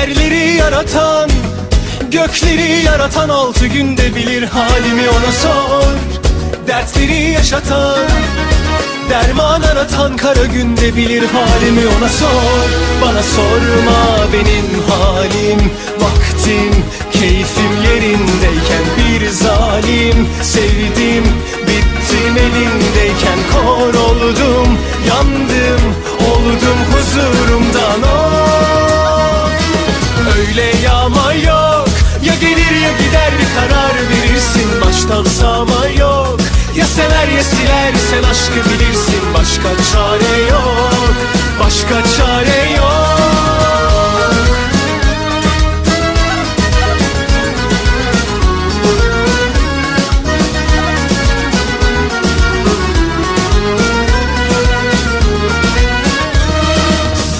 Yerleri yaratan Gökleri yaratan altı günde bilir halimi ona sor. Dertleri yaşatan Derman aratan kara günde bilir halimi ona sor. Bana sorma benim halim sever ya siler sen aşkı bilirsin. Başka çare yok Başka çare yok.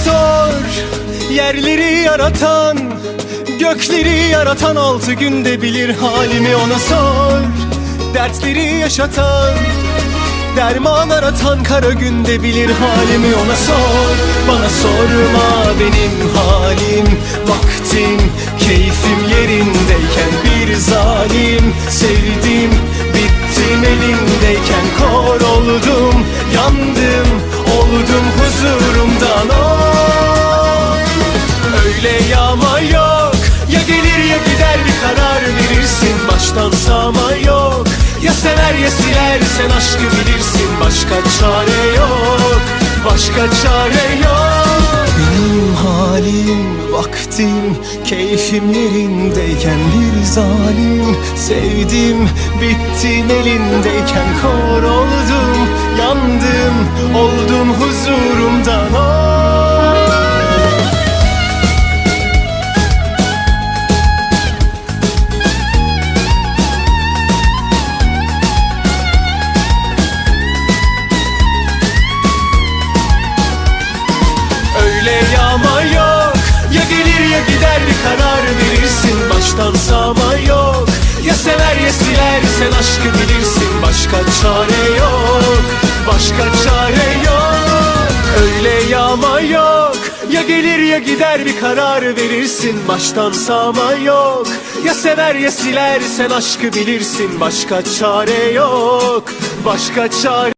Sor yerleri yaratan Gökleri yaratan altı günde bilir halimi ona sor Dertleri yaşatan Derman aratan kara günde bilir halimi ona sor. Bana sorma benim halim Vaktim keyfim yerindeyken bir zalim. Sevdim bittim elindeyken kor oldum Yandım Sever ya siler sen aşkı bilirsin. Başka çare yok Başka çare yok. Benim halim vaktim Keyfim yerindeyken bir zalim. Sevdim bittim elindeyken kor oldum Yandım oldum huzurumdan. of gider bir karar verirsin. Baştan sağma yok. Ya sever ya siler sen aşkı bilirsin. Başka çare yok. Başka çare yok. Öyle yağma yok. Ya gelir ya gider bir karar verirsin. Baştan sağma yok. Ya sever ya siler sen aşkı bilirsin. Başka çare yok. Başka çare